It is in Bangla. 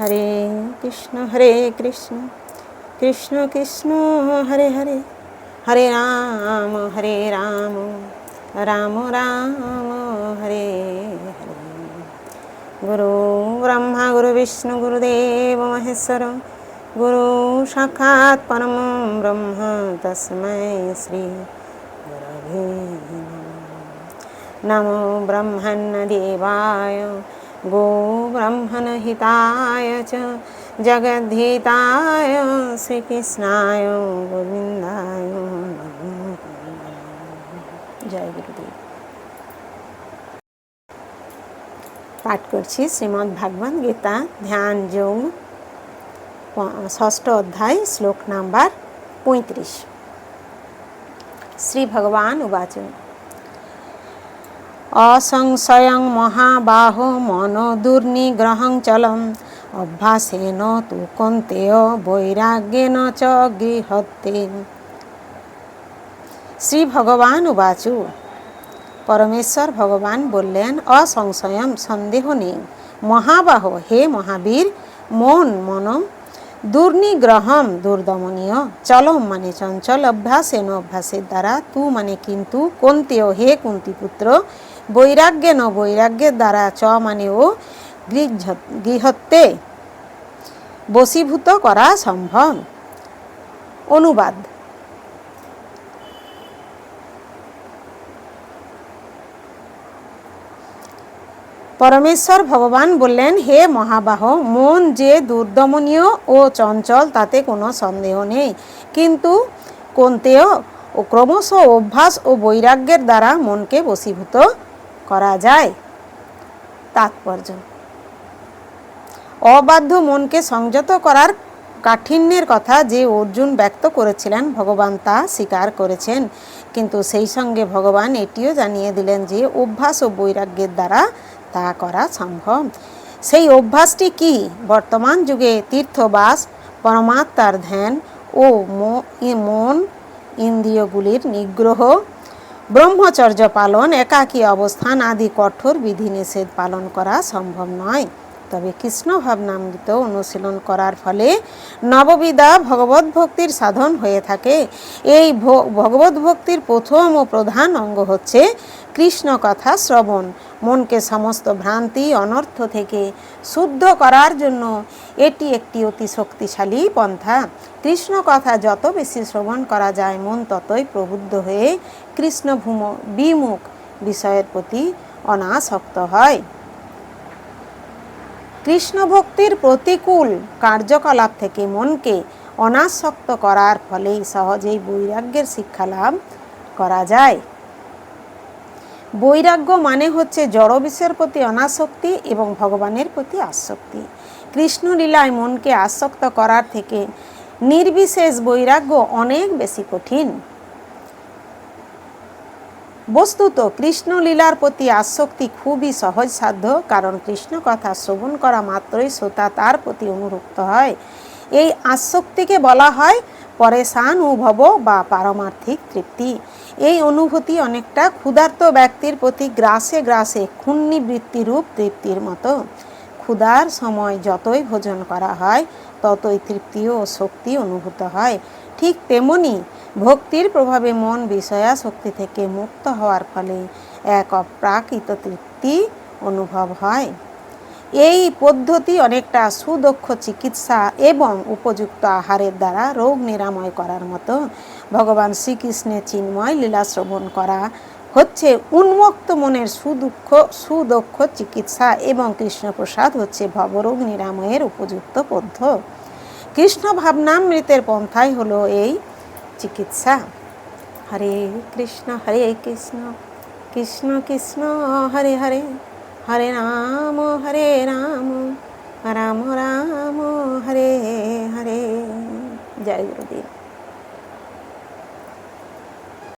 হরে কৃষ্ণ হরে কৃষ্ণ কৃষ্ণ কৃষ্ণ, হরে হরে হরে রাম হরে রাম রাম রাম, হরে হরে। গুরু ব্রহ্মা, গুরু বিষ্ণু, গুরুদেব মহেশ্বর, গুরু সাক্ষাৎ পরম ব্রহ্ম, তস্মৈ শ্রী গুরভে নমো। দেবায় गोब्रह्मणहिताय च जगद्धिताय শ্রীকৃষ্ণায় গোবিন্দায় নমো জয় গুরুদেব পাঠ করছি শ্রীমদ্ ভাগবত গীতা ধ্যান যোগ ষষ্ঠ অধ্যায় শ্লোক নাম্বার পঁয়ত্রিশ শ্রী ভগবান উবাচ অসংশয়ং মহাবাহ মন দুর্নিগ্রহং চলম অভ্যাসেন তু কন্তেয় বৈরাগ্যেন চ গৃহত্তে শ্রী ভগবান উবাচু পরমেশ্বর ভগবান বললেন অসংশয়ম সন্দেহ নেই মহাবাহ হে মহাবীর মন মন দুর্নিগ্রহম দুর্দমনীয়। চলম মানে চঞ্চল অভ্যাসেন অভ্যাসের দ্বারা। তু মানে কিন্তু কন্তেয় হে কুন্তি পুত্র। বৈরাগ্যে ন বৈরাগ্যের দ্বারা চ মানে ও গৃহত্বে বসীভূত করা সম্ভব। অনুবাদ। পরমেশ্বর ভগবান বললেন, হে মহাবাহ, মন যে দুর্দমনীয় ও চঞ্চল, তাতে কোনো সন্দেহ নেই। কিন্তু কোনতেও ও ক্রমশ অভ্যাস ও বৈরাগ্যের দ্বারা মনকে বশীভূত করা যায়। তাৎপর্য। অবাধ্য মনকে সংযত করার কাঠিন্যের কথা যে অর্জুন ব্যক্ত করেছিলেন, ভগবান তা স্বীকার করেছেন। কিন্তু সেই সঙ্গে ভগবান এটিও জানিয়ে দিলেন যে, অভ্যাস ও বৈরাগ্যের দ্বারা তা করা সম্ভব। সেই অভ্যাসটি কি? বর্তমান যুগে তীর্থবাস, পরমাত্মার ধ্যান ও মন ইন্দ্রিয়গুলির নিগ্রহ, ব্রহ্মচর্য পালন, একাকী অবস্থান আদি কঠোর বিধিনিষেধ পালন করা সম্ভব নয়। তবে কৃষ্ণ ভাবনামৃত অনুশীলন করার ফলে নববিদা ভগবত ভক্তির সাধন হয়ে থাকে। এই ভগবত ভক্তির প্রথম ও প্রধান অঙ্গ হচ্ছে কৃষ্ণ কথা শ্রবণ। মনকে সমস্ত ভ্রান্তি, অনর্থ থেকে শুদ্ধ করার জন্য এটি একটি অতি শক্তিশালী পন্থা। কৃষ্ণ কথা যত বেশি শ্রবণ করা যায়, মন ততই প্রবুদ্ধ হয়ে কৃষ্ণ ভূম, বিমুখ বিষয়ের প্রতি অনাসক্ত হয়। কৃষ্ণ ভক্তির প্রতিকূল কার্যকলাপ থেকে মনকে অনাসক্ত করার ফলেই সহজেই বৈরাগ্যের শিক্ষা লাভ করা যায়। বৈরাগ্য মানে হচ্ছে জড় বিষয়ের প্রতি অনাসক্তি এবং ভগবানের প্রতি আসক্তি। কৃষ্ণলীলায় মনকে আসক্ত করার থেকে নির্বিশেষ বৈরাগ্য অনেক বেশি কঠিন। বস্তুত কৃষ্ণলীলার প্রতি আসক্তি খুবই সহজসাধ্য, কারণ কৃষ্ণ কথা শ্রবণ করা মাত্রই শ্রোতা তার প্রতি অনুরুক্ত হয়। এই আসক্তিকে বলা হয় পরে সান উভব বা পারমার্থিক তৃপ্তি। এই অনুভূতি অনেকটা ক্ষুধার্ত ব্যক্তির প্রতি গ্রাসে গ্রাসে ক্ষুণ্ণিবৃত্তিরূপ তৃপ্তির মতো। ক্ষুধার সময় যতই ভোজন করা হয়, ততই তৃপ্তি ও শক্তি অনুভূত হয়। ঠিক তেমনি ভক্তির প্রভাবে মন বিষয়া শক্তি থেকে মুক্ত হওয়ার ফলে এক অপ্রাকৃত তৃপ্তি অনুভব হয়। এই পদ্ধতি অনেকটা সুদক্ষ চিকিৎসা এবং উপযুক্ত আহারের দ্বারা রোগ নিরাময় করার মতো ভগবান শ্রীকৃষ্ণের চিন্ময় লীলা শ্রবণ করা হচ্ছে উন্মুক্ত মনের সুদুঃখ, সুদক্ষ চিকিৎসা এবং কৃষ্ণপ্রসাদ হচ্ছে ভবরোগ নিরাময়ের উপযুক্ত পদ্ধ কৃষ্ণ ভাবনামৃতের পন্থাই হলো এই চিকিৎসা। হরে কৃষ্ণ হরে কৃষ্ণ কৃষ্ণ কৃষ্ণ, হরে হরে হরে রাম হরে রাম রাম রাম, হরে হরে। জয় গুরুদেব।